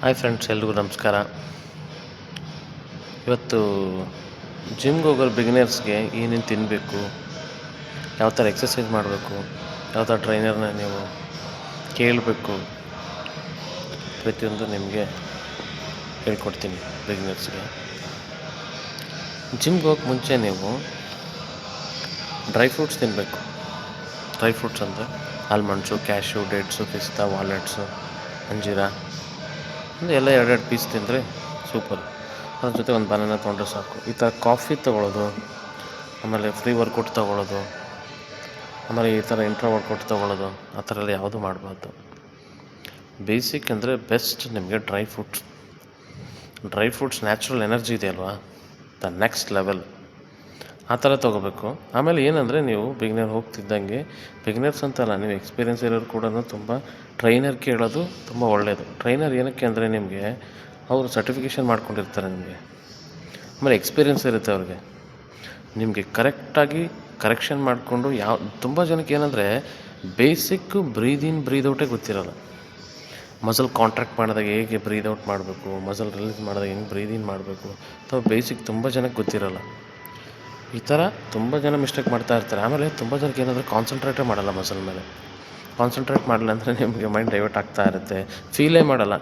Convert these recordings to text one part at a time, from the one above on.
Hi friends, ಎಲ್ರಿಗೂ ನಮಸ್ಕಾರ. ಇವತ್ತು ಜಿಮ್ಗೆ ಹೋಗೋ ಬಿಗಿನರ್ಸ್ಗೆ ಏನೇನು ತಿನ್ನಬೇಕು ಯಾವ ಥರ ಎಕ್ಸಸೈಸ್ ಮಾಡಬೇಕು, ಯಾವ ಥರ ಟ್ರೈನರ್ನ ನೀವು ಕೇಳಬೇಕು ಪ್ರತಿಯೊಂದು ನಿಮಗೆ ಹೇಳ್ಕೊಡ್ತೀನಿ ಬಿಗಿನರ್ಸ್ಗೆ ಜಿಮ್ಗೆ ಹೋಗಕ್ಕೆ ಮುಂಚೆ ನೀವು ಡ್ರೈ ಫ್ರೂಟ್ಸ್ ತಿನ್ನಬೇಕು ಡ್ರೈ ಫ್ರೂಟ್ಸ್ ಅಂದರೆ ಆಲ್ಮಂಡ್ಸು ಕ್ಯಾಶು ಡೇಟ್ಸು ಪಿಸ್ತಾ ವಾಲೆಟ್ಸು ಅಂಜೀರ. ಅಂದರೆ ಎಲ್ಲ ಎರಡೆರಡು ಪೀಸ್ ತಿಂದರೆ ಸೂಪರ್. ಅದ್ರ ಜೊತೆ ಒಂದು ಬನಾನ ತೊಗೊಂಡ್ರೆ ಸಾಕು. ಈ ಥರ ಕಾಫಿ ತೊಗೊಳ್ಳೋದು ಆಮೇಲೆ ಫ್ರೀ ವರ್ಕೌಟ್ ತೊಗೊಳ್ಳೋದು ಆಮೇಲೆ ಈ ಥರ ಇಂಟ್ರಾ ವರ್ಕೌಟ್ ತೊಗೊಳ್ಳೋದು ಆ ಥರ ಎಲ್ಲ ಯಾವುದು ಮಾಡಬಾರ್ದು. ಬೇಸಿಕ್ ಅಂದರೆ ಬೆಸ್ಟ್ ನಿಮಗೆ dry fruits dry fruits natural energy ಇದೆ ಅಲ್ವಾ? ದ ನೆಕ್ಸ್ಟ್ ಲೆವೆಲ್ ಆ ಥರ ತೊಗೋಬೇಕು. ಆಮೇಲೆ ಏನಂದರೆ ನೀವು ಬಿಗ್ನರ್ ಹೋಗ್ತಿದ್ದಂಗೆ ಬಿಗ್ನರ್ಸ್ ಅಂತಲ್ಲ, ನೀವು ಎಕ್ಸ್ಪೀರಿಯನ್ಸ್ ಇರೋರು ಕೂಡ ತುಂಬ ಟ್ರೈನರ್ ಕೇಳೋದು ತುಂಬ ಒಳ್ಳೆಯದು ಟ್ರೈನರ್ ಏನಕ್ಕೆ ಅಂದರೆ ನಿಮಗೆ ಅವರು ಸರ್ಟಿಫಿಕೇಷನ್ ಮಾಡ್ಕೊಂಡಿರ್ತಾರೆ ನಿಮಗೆ. ಆಮೇಲೆ ಎಕ್ಸ್ಪೀರಿಯೆನ್ಸ್ ಇರುತ್ತೆ ಅವ್ರಿಗೆ. ನಿಮಗೆ ಕರೆಕ್ಟಾಗಿ ಕರೆಕ್ಷನ್ ಮಾಡಿಕೊಂಡು ಯಾವ, ತುಂಬ ಜನಕ್ಕೆ ಏನಂದರೆ ಬೇಸಿಕ್ಕು ಬ್ರೀದ್ ಇನ್ ಬ್ರೀದ್ ಔಟೇ ಗೊತ್ತಿರೋಲ್ಲ. ಮಸಲ್ ಕಾಂಟ್ರಾಕ್ಟ್ ಮಾಡಿದಾಗ ಹೇಗೆ ಬ್ರೀದ್ ಔಟ್ ಮಾಡಬೇಕು ಮಸಲ್ ರಿಲೀಸ್ ಮಾಡಿದಾಗ ಹೆಂಗೆ ಬ್ರೀದ್ ಮಾಡಬೇಕು, ಅಥವಾ ಬೇಸಿಕ್ ತುಂಬ ಜನಕ್ಕೆ ಗೊತ್ತಿರೋಲ್ಲ. ಈ ಥರ ತುಂಬ ಜನ ಮಿಸ್ಟೇಕ್ ಮಾಡ್ತಾ ಇರ್ತಾರೆ. ಆಮೇಲೆ ತುಂಬ ಜನಕ್ಕೆ ಏನಾದರೂ ಕಾನ್ಸಂಟ್ರೇಟೇ ಮಾಡಲ್ಲ ಮಸಲ್ ಮೇಲೆ. ಕಾನ್ಸಂಟ್ರೇಟ್ ಮಾಡಲ್ಲ ಅಂದರೆ ನಿಮಗೆ ಮೈಂಡ್ ಡೈವರ್ಟ್ ಆಗ್ತಾ ಇರುತ್ತೆ. ಫೀಲೇ ಮಾಡಲ್ಲ.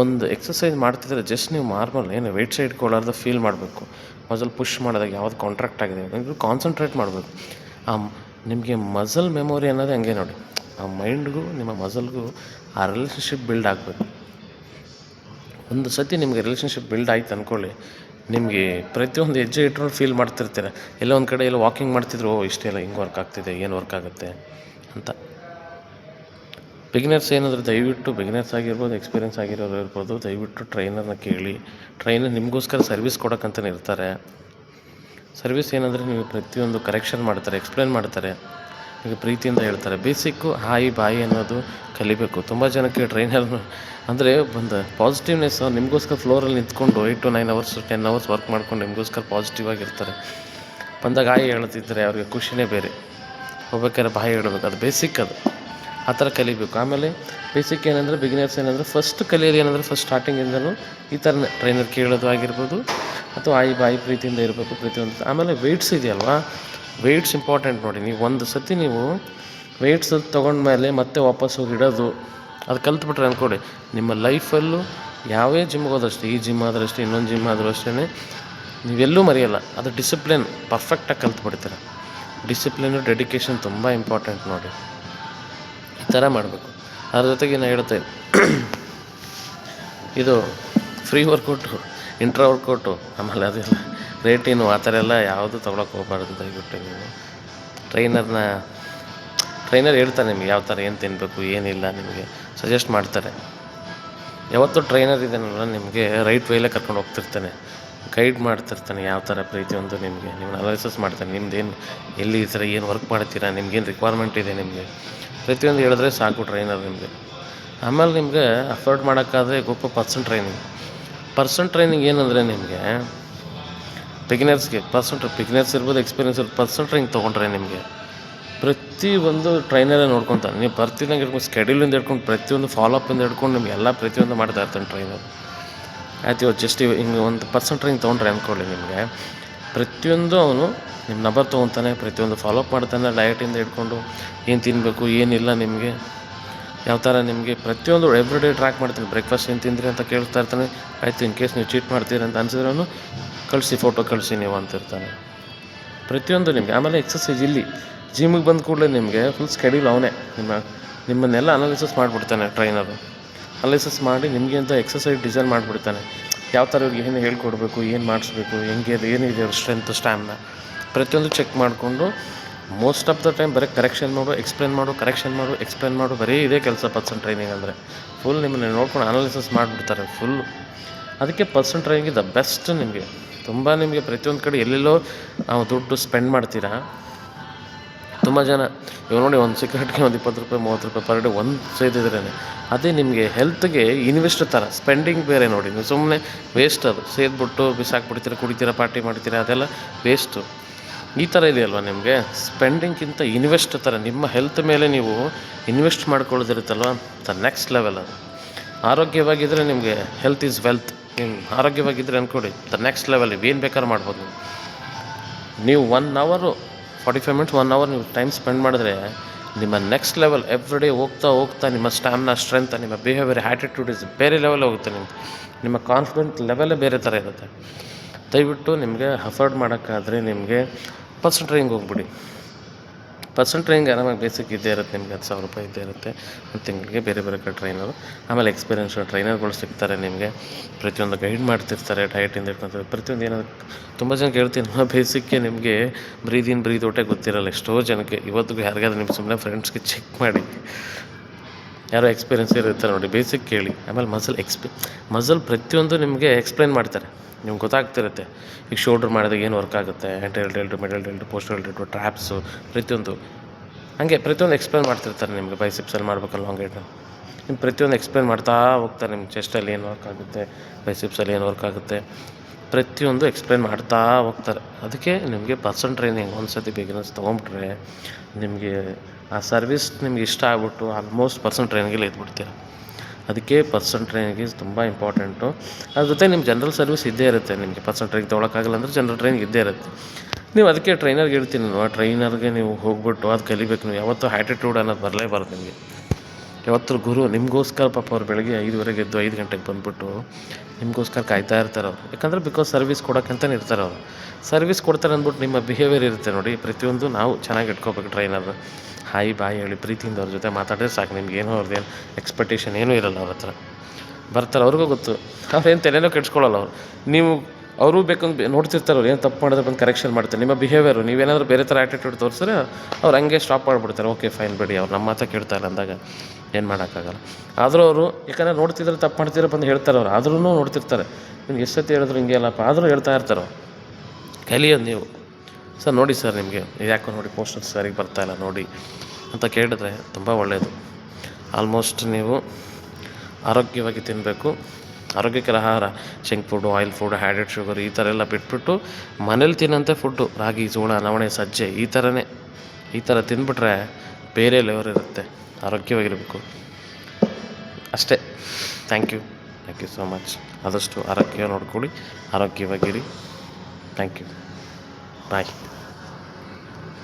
ಒಂದು ಎಕ್ಸಸೈಸ್ ಮಾಡ್ತಿದ್ರೆ ಜಸ್ಟ್ ನೀವು ನಾರ್ಮಲ್ ಏನು ವೆಯ್ಟ್ ಸೈಡ್ ಕೊಡೋದು ಫೀಲ್ ಮಾಡಬೇಕು. ಮಸಲ್ ಪುಷ್ ಮಾಡಿದಾಗ ಯಾವ್ದು ಕಾಂಟ್ರಾಕ್ಟ್ ಆಗಿದೆ? ನೀವು ಕಾನ್ಸಂಟ್ರೇಟ್ ಮಾಡಬೇಕು. ಆ ನಿಮಗೆ ಮಸಲ್ ಮೆಮೊರಿ ಅನ್ನೋದು ಹಂಗೆ ನೋಡಿ. ಆ ಮೈಂಡ್ಗೂ ನಿಮ್ಮ ಮಸಲ್ಗೂ ಆ ರಿಲೇಷನ್ಶಿಪ್ ಬಿಲ್ಡ್ ಆಗಬೇಕು. ಒಂದು ಸತಿ ನಿಮಗೆ ರಿಲೇಷನ್ಶಿಪ್ ಬಿಲ್ಡ್ ಆಯ್ತು ಅಂದ್ಕೊಳ್ಳಿ ನಿಮಗೆ ಪ್ರತಿಯೊಂದು ಹೆಜ್ಜೆ ಇಟ್ರೂ ಫೀಲ್ ಮಾಡ್ತಿರ್ತೀರ. ಎಲ್ಲೋ ಒಂದು ಕಡೆ ಎಲ್ಲ ವಾಕಿಂಗ್ ಮಾಡ್ತಿದ್ರು, ಓ ಇಷ್ಟೆಲ್ಲ ಹಿಂಗೆ ವರ್ಕ್ ಆಗ್ತಿದೆ, ಏನು ವರ್ಕ್ ಆಗುತ್ತೆ ಅಂತ. ಬಿಗಿನರ್ಸ್ ಏನಾದರೂ ದಯವಿಟ್ಟು ಬಿಗಿನರ್ಸ್ ಆಗಿರ್ಬೋದು ಎಕ್ಸ್ಪೀರಿಯನ್ಸ್ ಆಗಿರೋರು ಇರ್ಬೋದು, ದಯವಿಟ್ಟು ಟ್ರೈನರ್ನ ಕೇಳಿ. ಟ್ರೈನರ್ ನಿಮಗೋಸ್ಕರ ಸರ್ವಿಸ್ ಕೊಡೋಕ್ಕಂತಲೇ ಇರ್ತಾರೆ. ಸರ್ವಿಸ್ ಏನಂದರೆ ನೀವು ಪ್ರತಿಯೊಂದು ಕರೆಕ್ಷನ್ ಮಾಡ್ತಾರೆ ಎಕ್ಸ್ಪ್ಲೇನ್ ಮಾಡ್ತಾರೆ. ಈಗ ಪ್ರೀತಿಯಿಂದ ಹೇಳ್ತಾರೆ. ಬೇಸಿಕ್ಕು ಹಾಯಿ ಬಾಯಿ ಅನ್ನೋದು ಕಲಿಬೇಕು. ತುಂಬ ಜನಕ್ಕೆ ಟ್ರೈನರ್ ಅಂದರೆ ಒಂದು ಪಾಸಿಟಿವ್ನೆಸ್ ನಿಮಗೋಸ್ಕರ ಫ್ಲೋರಲ್ಲಿ ನಿಂತ್ಕೊಂಡು eight to nine hours ten hours work ಮಾಡ್ಕೊಂಡು ನಿಮಗೋಸ್ಕರ ಪಾಸಿಟಿವ್ ಆಗಿರ್ತಾರೆ ಬಂದಾಗ ಹಾಯಿ ಹೇಳ್ತಿದ್ರೆ ಅವ್ರಿಗೆ ಖುಷಿನೇ ಬೇರೆ. ಹೋಗ್ಬೇಕಾದ್ರೆ ಬಾಯಿ ಹೇಳ್ಬೇಕು. ಅದು ಬೇಸಿಕ್ ಅದು. ಆ ಥರ ಕಲಿಬೇಕು. ಆಮೇಲೆ ಬೇಸಿಕ್ ಏನಂದರೆ ಬಿಗಿನರ್ಸ್ ಏನಂದರೆ ಫಸ್ಟ್ ಕಲಿಯೋದು ಏನಂದರೆ ಫಸ್ಟ್ ಸ್ಟಾರ್ಟಿಂಗಿಂದಲೂ ಈ ಥರನೇ ಟ್ರೈನರ್ ಕೇಳೋದು ಆಗಿರ್ಬೋದು. ಅಥವಾ ಆಯಿ ಬಾಯಿ ಪ್ರೀತಿಯಿಂದ ಇರಬೇಕು. ಪ್ರೀತಿಯಿಂದ. ಆಮೇಲೆ ವೆಯ್ಟ್ಸ್ ಇದೆಯಲ್ವಾ? ವೆಯ್ಟ್ಸ್ ಇಂಪಾರ್ಟೆಂಟ್ ನೋಡಿ, ನೀವು ಒಂದು ಸತಿ ನೀವು ವೆಯ್ಟ್ಸ್ ತೊಗೊಂಡ್ಮೇಲೆ ಮತ್ತೆ ವಾಪಸ್ ಹೋಗಿ ಇಡೋದು, ಅದು ಕಲ್ತ್ಬಿಟ್ರೆ ಅಂದ್ಕೊಡಿ ನಿಮ್ಮ ಲೈಫಲ್ಲೂ ಯಾವೇ ಜಿಮ್ಗೆ ಹೋದಷ್ಟೇ ಈ ಜಿಮ್ ಆದರೂ ಅಷ್ಟೇ ಇನ್ನೊಂದು ಜಿಮ್ ಆದರೂ ಅಷ್ಟೇ ನೀವೆಲ್ಲೂ ಮರೆಯಲ್ಲ. ಅದು ಡಿಸಿಪ್ಲಿನ್ ಪರ್ಫೆಕ್ಟಾಗಿ ಕಲ್ತ್ಬಿಡ್ತೀರ. ಡಿಸಿಪ್ಲಿನು ಡೆಡಿಕೇಶನ್ ತುಂಬ ಇಂಪಾರ್ಟೆಂಟ್ ನೋಡಿ. ಈ ಥರ ಮಾಡಬೇಕು. ಅದ್ರ ಜೊತೆಗೆ ನಾನು ಹೇಳ್ತೇನೆ ಇದು ಫ್ರೀ ವರ್ಕೌಟು ಇಂಟ್ರಾ ವರ್ಕೌಟು ಆಮೇಲೆ ಅದೆಲ್ಲ. ರೇಟಿನು ಆ ಥರ ಎಲ್ಲ ಯಾವುದು ತೊಗೊಳಕ್ಕೆ ಹೋಗ್ಬಾರ್ದು ದಯವಿಟ್ಟು ನೀವು. ಟ್ರೈನರ್ನ, ಟ್ರೈನರ್ ಹೇಳ್ತಾರೆ ನಿಮಗೆ ಯಾವ ಥರ ಏನು ತಿನ್ನಬೇಕು ಏನಿಲ್ಲ ನಿಮಗೆ, ಸಜೆಸ್ಟ್ ಮಾಡ್ತಾರೆ. ಯಾವತ್ತೂ ಟ್ರೈನರ್ ಇದ್ದಾನಲ್ಲ ನಿಮಗೆ ರೈಟ್ ವೇಲೇ ಕರ್ಕೊಂಡು ಹೋಗ್ತಿರ್ತಾನೆ. ಗೈಡ್ ಮಾಡ್ತಿರ್ತಾನೆ ಯಾವ ಥರ ಪ್ರತಿಯೊಂದು ನಿಮಗೆ ನೀವು ಅನಾಲಿಸಿಸ್ ಮಾಡ್ತಾನೆ ನಿಮ್ದೇನು ಎಲ್ಲಿ ಈ ಥರ ಏನು ವರ್ಕ್ ಮಾಡ್ತೀರಾ ನಿಮ್ಗೇನು ರಿಕ್ವೈರ್ಮೆಂಟ್ ಇದೆ ನಿಮಗೆ. ಪ್ರತಿಯೊಂದು ಹೇಳಿದ್ರೆ ಸಾಕು ಟ್ರೈನರ್ ನಿಮಗೆ. ಆಮೇಲೆ ನಿಮಗೆ ಅಫೋರ್ಡ್ ಮಾಡೋಕ್ಕಾದರೆ ಗೊಪ್ಪ ಪರ್ಸನ್ ಟ್ರೈನಿಂಗ್ ಪರ್ಸನ್ ಟ್ರೈನಿಂಗ್ ಏನಂದರೆ ನಿಮಗೆ ಬಿಗಿನರ್ಸ್ಗೆ ಪರ್ಸನ್ ಬಿಗಿನರ್ಸ್ ಇರ್ಬೋದು ಎಕ್ಸ್ಪೀರಿಯನ್ಸ್ ಇರ್ಬೋದು ಪರ್ಸನ್ ಟ್ರೈನಿಂಗ್ ತೊಗೊಂಡ್ರೆ ನಿಮಗೆ? ಪ್ರತಿಯೊಂದು ಟ್ರೈನರೇ ನೋಡ್ಕೊತಾನೆ. ನೀವು ಬರ್ತಿದ್ದಂಗೆ ಹಿಡ್ಕೊಂಡು ಸ್ಕೆಡ್ಯೂಲಿಂದ ಹಿಡ್ಕೊಂಡು ಪ್ರತಿಯೊಂದು ಫಾಲೋಅಪಿಂದ ಹಿಡ್ಕೊಂಡು ನಿಮ್ಗೆ ಎಲ್ಲ ಪ್ರತಿಯೊಂದು ಮಾಡ್ತಾ ಇರ್ತಾನೆ ಟ್ರೈನರ್ ಆಯ್ತು ಇವತ್ತು ಜಸ್ಟ್ ಹಿಂಗೆ ಒಂದು ಪರ್ಸೆಂಟ್ ಟ್ರೈನಿಂಗ್ ತೊಗೊಂಡ್ರೆ ಅಂದ್ಕೊಳ್ಳಿ ನಿಮಗೆ. ಪ್ರತಿಯೊಂದು ಅವನು ನಿಮ್ಮ ನಂಬರ್ ತೊಗೊತಾನೆ, ಪ್ರತಿಯೊಂದು ಫಾಲೋಅಪ್ ಮಾಡ್ತಾನೆ ಡಯಟಿಂದ ಹಿಡ್ಕೊಂಡು ಏನು ತಿನ್ನಬೇಕು ಏನಿಲ್ಲ ನಿಮಗೆ, ಯಾವ ಥರ ನಿಮಗೆ, ಪ್ರತಿಯೊಂದು ಎವ್ರಿ ಡೇ ಟ್ರ್ಯಾಕ್ ಮಾಡ್ತೀನಿ ಬ್ರೇಕ್ಫಾಸ್ಟ್ ಏನು ತಿಂದ್ರಿ ಅಂತ ಕೇಳ್ತಾ ಇರ್ತಾನೆ. ಆಯಿತು ಇನ್ ಕೇಸ್ ನೀವು ಚೀಟ್ ಮಾಡ್ತೀರಿ ಅಂತ ಅನ್ಸಿದ್ರೆ ಕಳಿಸಿ ಫೋಟೋ ಕಳಿಸಿ ನೀವು ಅಂತಿರ್ತಾನೆ. ಪ್ರತಿಯೊಂದು ನಿಮಗೆ. ಆಮೇಲೆ ಎಕ್ಸಸೈಸ್ ಇಲ್ಲಿ ಜಿಮ್ಮಿಗೆ ಬಂದ ಕೂಡಲೇ ನಿಮಗೆ ಫುಲ್ ಸ್ಕೆಡ್ಯೂಲ್ ಅವನೇ. ನಿಮ್ಮ, ನಿಮ್ಮನ್ನೆಲ್ಲ ಅನಾಲಿಸಿಸ್ ಮಾಡಿಬಿಡ್ತಾನೆ ಟ್ರೈನರು ಅನಾಲಿಸಿಸ್ ಮಾಡಿ ನಿಮಗೆ ಅಂತ ಎಕ್ಸಸೈಸ್ ಡಿಸೈನ್ ಮಾಡಿಬಿಡ್ತಾನೆ. ಯಾವ ಥರ ಇವ್ರಿಗೆ ಏನು ಹೇಳ್ಕೊಡ್ಬೇಕು, ಏನು ಮಾಡಿಸ್ಬೇಕು, ಹೆಂಗೆ ಅದು, ಏನಿದೆ ಅವ್ರ ಸ್ಟ್ರೆಂತ್ ಸ್ಟ್ಯಾಮ್ನ ಪ್ರತಿಯೊಂದು ಚೆಕ್ ಮಾಡಿಕೊಂಡು ಮೋಸ್ಟ್ ಆಫ್ ದ ಟೈಮ್ ಬರೀ ಕರೆಕ್ಷನ್ ಮಾಡು ಎಕ್ಸ್ಪ್ಲೇನ್ ಮಾಡು ಕರೆಕ್ಷನ್ ಮಾಡು ಎಕ್ಸ್ಪ್ಲೇನ್ ಮಾಡು, ಬರೀ ಇದೇ ಕೆಲಸ ಪರ್ಸನ್ ಟ್ರೈನಿಂಗ್ ಅಂದರೆ. ಫುಲ್ ನಿಮ್ಮನ್ನು ನೋಡ್ಕೊಂಡು ಅನಾಲಿಸಿಸ್ ಮಾಡಿಬಿಡ್ತಾರೆ ಫುಲ್ಲು ಅದಕ್ಕೆ ಪರ್ಸನ್ ಟ್ರೈನಿಂಗ್ ದ ಬೆಸ್ಟ್ ನಿಮಗೆ. ತುಂಬ ನಿಮಗೆ ಪ್ರತಿಯೊಂದು ಕಡೆ ಎಲ್ಲೆಲ್ಲೋ ನಾವು ದುಡ್ಡು ಸ್ಪೆಂಡ್ ಮಾಡ್ತೀರಾ? ತುಂಬ ಜನ ಇವಾಗ ನೋಡಿ ಒಂದು ಸಿಗರೆಟ್ಗೆ ಒಂದು ಇಪ್ಪತ್ತು ರೂಪಾಯಿ, ಮೂವತ್ತು ರೂಪಾಯಿ ಪರ್ ಡೇ ಒಂದು ಸೇದಿದ್ರೇ ಅದೇ ನಿಮಗೆ ಹೆಲ್ತ್ಗೆ ಇನ್ವೆಸ್ಟ್ ಥರ ಸ್ಪೆಂಡಿಂಗ್ ಬೇರೆ ನೋಡಿ. ನೀವು ಸುಮ್ಮನೆ ವೇಸ್ಟ್ ಅದು. ಸೇದ್ಬಿಟ್ಟು ಬಿಸಾಕ್ಬಿಡ್ತೀರ, ಕುಡಿತೀರ ಪಾರ್ಟಿ ಮಾಡ್ತೀರಾ, ಅದೆಲ್ಲ ವೇಸ್ಟು ಈ ಥರ ಇದೆಯಲ್ವ ನಿಮಗೆ? ಸ್ಪೆಂಡಿಂಗ್ಗಿಂತ ಇನ್ವೆಸ್ಟ್ ಥರ ನಿಮ್ಮ ಹೆಲ್ತ್ ಮೇಲೆ ನೀವು ಇನ್ವೆಸ್ಟ್ ಮಾಡ್ಕೊಳ್ಳೋದಿರುತ್ತಲ್ವ? ದ ನೆಕ್ಸ್ಟ್ ಲೆವೆಲ್ ಅದು. ಆರೋಗ್ಯವಾಗಿದ್ದರೆ ನಿಮಗೆ ಹೆಲ್ತ್ ಈಸ್ ವೆಲ್ತ್ ನೀವು ಆರೋಗ್ಯವಾಗಿದ್ದರೆ ಅಂದ್ಕೊಡಿ ದ ನೆಕ್ಸ್ಟ್ ಲೆವೆಲ್ ನೀವು ಏನು ಬೇಕಾದ್ರೂ ಮಾಡ್ಬೋದು ನೀವು. One hour forty five minutes one hour ನೀವು ಟೈಮ್ ಸ್ಪೆಂಡ್ ಮಾಡಿದ್ರೆ ನಿಮ್ಮ ನೆಕ್ಸ್ಟ್ ಲೆವೆಲ್ ಎವ್ರಿ ಡೇ ಹೋಗ್ತಾ ಹೋಗ್ತಾ ನಿಮ್ಮ ಸ್ಟ್ಯಾಮಿನಾ ಸ್ಟ್ರೆಂತ್ ನಿಮ್ಮ ಬಿಹೇವಿಯರ್ ಆ್ಯಟಿಟ್ಯೂಡ್ ಇಸ್ ಬೇರೆ ಲೆವೆಲ್ ಹೋಗುತ್ತೆ ನಿಮ್ಮ ನಿಮ್ಮ ಕಾನ್ಫಿಡೆಂಟ್ ಲೆವೆಲೇ ಬೇರೆ ಥರ ಇರುತ್ತೆ. ದಯವಿಟ್ಟು ನಿಮಗೆ ಅಫೋರ್ಡ್ ಮಾಡೋಕ್ಕಾದರೆ ನಿಮಗೆ ಫಸ್ಟ್ ಟ್ರೈನಿಂಗ್ ಹೋಗ್ಬಿಡಿ. ಪರ್ಸನ್ ಟ್ರೈನಿಂಗ್ ಆರಾಮಾಗಿ ಬೇಸಿಕ್ ಇದ್ದೇ ಇರುತ್ತೆ, ನಿಮಗೆ ಹತ್ತು ಸಾವಿರ ರೂಪಾಯಿ ಇದ್ದೇ ಇರುತ್ತೆ. ಒಂದು ತಿಂಗಳಿಗೆ ಬೇರೆ ಬೇರೆ ಕಡೆ ಟ್ರೈನರು ಆಮೇಲೆ ಎಕ್ಸ್ಪೀರಿಯನ್ಸ್ ಟ್ರೈನರ್ಗಳು ಸಿಗ್ತಾರೆ ನಿಮಗೆ. ಪ್ರತಿಯೊಂದು ಗೈಡ್ ಮಾಡ್ತಿರ್ತಾರೆ ಡಯಟಿಂದ ಇಟ್ಕೊತಾರೆ ಪ್ರತಿಯೊಂದು ಏನಾದ್ರು ತುಂಬ ಜನ ಕೇಳ್ತೀನಿ ನಾವು ಬೇಸಿಕ್ಗೆ ನಿಮಗೆ ಬ್ರೀದ್ ಇನ್ ಬ್ರೀದ್ ಔಟೇ ಗೊತ್ತಿರಲ್ಲ, ಎಷ್ಟೋ ಜನಕ್ಕೆ. ಇವತ್ತಿಗೂ ಯಾರಿಗಾದ್ರೂ ನಿಮ್ಮ ಸುಮ್ಮನೆ ಫ್ರೆಂಡ್ಸ್ಗೆ ಚೆಕ್ ಮಾಡಿ. ಯಾರೋ ಎಕ್ಸ್ಪೀರಿಯನ್ಸ್ ಇರುತ್ತೆ ನೋಡಿ, ಬೇಸಿಕ್ ಕೇಳಿ. ಆಮೇಲೆ ಮಸಲ್ ಎಕ್ಸ್ಪಿ ಮಸಲ್ ಪ್ರತಿಯೊಂದು ನಿಮಗೆ ಎಕ್ಸ್ಪ್ಲೈನ್ ಮಾಡ್ತಾರೆ. ನಿಮ್ಗೆ ಗೊತ್ತಾಗ್ತಿರುತ್ತೆ. ಈಗ ಶೋಲ್ಡ್ರ್ ಮಾಡಿದಾಗ ಏನು ವರ್ಕ್ ಆಗುತ್ತೆ? Anterior delt middle delt posterior delt traps ಪ್ರತಿಯೊಂದು. ಹಾಗೆ ಪ್ರತಿಯೊಂದು ಎಕ್ಸ್ಪ್ಲೇನ್ ಮಾಡ್ತಿರ್ತಾರೆ ನಿಮಗೆ ಬೈಸಿಪ್ಸಲ್ಲಿ ಮಾಡ್ಬೇಕಲ್ಲ ಲಾಂಗ್ ಏಟು ನಿಮ್ಮ ಪ್ರತಿಯೊಂದು ಎಕ್ಸ್ಪ್ಲೇನ್ ಮಾಡ್ತಾ ಹೋಗ್ತಾರೆ ನಿಮ್ಮ ಚೆಸ್ಟಲ್ಲಿ ಏನು ವರ್ಕ್ ಆಗುತ್ತೆ ಬೈಸಿಪ್ಸಲ್ಲಿ ಏನು ವರ್ಕ್ ಆಗುತ್ತೆ. ಪ್ರತಿಯೊಂದು ಎಕ್ಸ್ಪ್ಲೇನ್ ಮಾಡ್ತಾ ಹೋಗ್ತಾರೆ. ಅದಕ್ಕೆ ನಿಮಗೆ ಪರ್ಸನ್ ಟ್ರೈನಿಂಗ್ ಒಂದು ಸತಿ ಬಿಗಿನರ್ಸ್ ತೊಗೊಂಬಿಟ್ರೆ ನಿಮಗೆ ಆ ಸರ್ವಿಸ್ ನಿಮ್ಗೆ ಇಷ್ಟ ಆಗ್ಬಿಟ್ಟು ಆಲ್ಮೋಸ್ಟ್ ಪರ್ಸನ್ ಟ್ರೈನಿಂಗಲ್ಲಿ ಇದ್ಬಿಡ್ತೀರ. ಅದಕ್ಕೆ ಪರ್ಸನ್ ಟ್ರೈನಿಂಗ್ ಈಸ್ ತುಂಬ ಇಂಪಾರ್ಟೆಂಟು ಅದ್ರ ಜೊತೆ ನಿಮ್ಮ ಜನರಲ್ ಸರ್ವಿಸ್ ಇದ್ದೇ ಇರುತ್ತೆ. ನಿಮಗೆ ಪರ್ಸನ್ ಟ್ರೈನಿಂಗ್ ತೊಗೊಳಕ್ಕಾಗಲ್ಲ ಅಂದರೆ ಜನರಲ್ ಟ್ರೈನಿಂಗ್ ಇದ್ದೇ ಇರುತ್ತೆ. ನೀವು ಅದಕ್ಕೆ ಟ್ರೈನರ್ಗೆ ಹೇಳ್ತೀನಿ ನಾನು ಟ್ರೈನರ್ಗೆ ನೀವು ಹೋಗ್ಬಿಟ್ಟು ಅದು ಕಲಿಬೇಕು ನೀವು. ಯಾವತ್ತೂ ಆ್ಯಟಿಟ್ಯೂಡ್ ಅನ್ನೋದು ಬರಲೇಬಾರ್ದು ನಿಮಗೆ. ಯಾವತ್ತೂ ಗುರು ನಿಮಗೋಸ್ಕರ ಪಾಪ ಅವ್ರು ಬೆಳಗ್ಗೆ ಐದುವರೆಗೆ ಎದ್ದು ಐದು ಗಂಟೆಗೆ ಬಂದುಬಿಟ್ಟು ನಿಮಗೋಸ್ಕರ ಕಾಯ್ತಾ ಇರ್ತಾರೆ ಅವ್ರು. ಯಾಕಂದರೆ ಬಿಕಾಸ್ ಸರ್ವಿಸ್ ಕೊಡೋಕ್ಕಂತಲೇ ಇರ್ತಾರೆ ಅವರು. ಸರ್ವಿಸ್ ಕೊಡ್ತಾರೆ ಅಂದ್ಬಿಟ್ಟು ನಿಮ್ಮ ಬಿಹೇವಿಯರ್ ಇರುತ್ತೆ ನೋಡಿ. ಪ್ರತಿಯೊಂದು ನಾವು ಚೆನ್ನಾಗಿ ಇಟ್ಕೋಬೇಕು ಟ್ರೈನರ್ ಹಾಯ್ ಬಾಯ್ ಹೇಳಿ ಪ್ರೀತಿಯಿಂದ ಅವ್ರ ಜೊತೆ ಮಾತಾಡಿದ್ರೆ ಸಾಕು, ನಿಮ್ಗೆ ಏನೋ ಅವ್ರದ್ದೇನು ಎಕ್ಸ್ಪೆಕ್ಟೇಷನ್ ಏನೂ ಇರಲ್ಲ ಅವ್ರ ಹತ್ರ. ಬರ್ತಾರೆ, ಅವ್ರಿಗೂ ಗೊತ್ತು. ಅವ್ರೇನು ತಲೆನೋ ಕೆಡ್ಸ್ಕೊಳ್ಳಲ್ಲ ಅವರು. ನೀವು, ಅವರು ಬೇಕಂದು ನೋಡ್ತಿರ್ತಾರೆ ಅವ್ರು, ಏನು ತಪ್ಪು ಮಾಡಿದ್ರೆ ಬಂದು ಕರೆಕ್ಷನ್ ಮಾಡ್ತಾರೆ. ನಿಮ್ಮ ಬಿಹೇವಿಯರು ನೀವೇನಾದರೂ ಬೇರೆ ಥರ ಆ್ಯಟಿಟ್ಯೂಡ್ ತೋರಿಸಿದ್ರೆ ಅವ್ರು ಹಂಗೆ ಸ್ಟಾಪ್ ಮಾಡಿಬಿಡ್ತಾರೆ. ಓಕೆ ಫೈನ್ ಬಿಡಿ, ಅವ್ರು ನಮ್ಮ ಮಾತಾ ಕೇಳ್ತಾರೆ ಅಂದಾಗ ಏನು ಮಾಡೋಕ್ಕಾಗಲ್ಲ. ಆದರೂ ಅವರು, ಯಾಕಂದರೆ ನೋಡ್ತಿದ್ರೆ ತಪ್ಪು ಮಾಡ್ತಿದ್ರೆ ಬಂದು ಹೇಳ್ತಾರೆ ಅವ್ರು. ಆದ್ರೂ ನೋಡ್ತಿರ್ತಾರೆ. ನಿಮ್ಗೆ ಎಷ್ಟು ಸತಿ ಹೇಳಿದ್ರು ಹಿಂಗೆ ಅಲ್ಲಪ್ಪ? ಆದರೂ ಹೇಳ್ತಾ ಇರ್ತಾರೆ ಕಲಿಯೋದು ನೀವು. ಸರ್, ನೋಡಿ ಸರ್ ನಿಮಗೆ ಯಾಕೋ ನೋಡಿ ಪೋಸ್ಟರ್ ಸರಿಗೆ ಬರ್ತಾಯಿಲ್ಲ ನೋಡಿ ಅಂತ ಕೇಳಿದ್ರೆ ತುಂಬ ಒಳ್ಳೆಯದು ಆಲ್ಮೋಸ್ಟ್ ನೀವು ಆರೋಗ್ಯವಾಗಿ ತಿನ್ನಬೇಕು ಆರೋಗ್ಯಕರ ಆಹಾರ junk food oil food added sugar ಈ ಥರ ಎಲ್ಲ ಬಿಟ್ಬಿಟ್ಟು ಮನೇಲಿ ತಿನ್ನೋಂಥ ಫುಡ್ಡು ರಾಗಿ, ಜೋಳ, ನವಣೆ, ಸಜ್ಜೆ, ಈ ಥರನೇ, ಈ ಥರ ತಿಂದ್ಬಿಟ್ರೆ ಬೇರೆ ಲೆವಲ್ ಇರುತ್ತೆ, ಆರೋಗ್ಯವಾಗಿರಬೇಕು. ಅಷ್ಟೇ. Thank you thank you so much ಆದಷ್ಟು ಆರೋಗ್ಯ ನೋಡ್ಕೊಳ್ಳಿ, ಆರೋಗ್ಯವಾಗಿರಿ. Thank you bye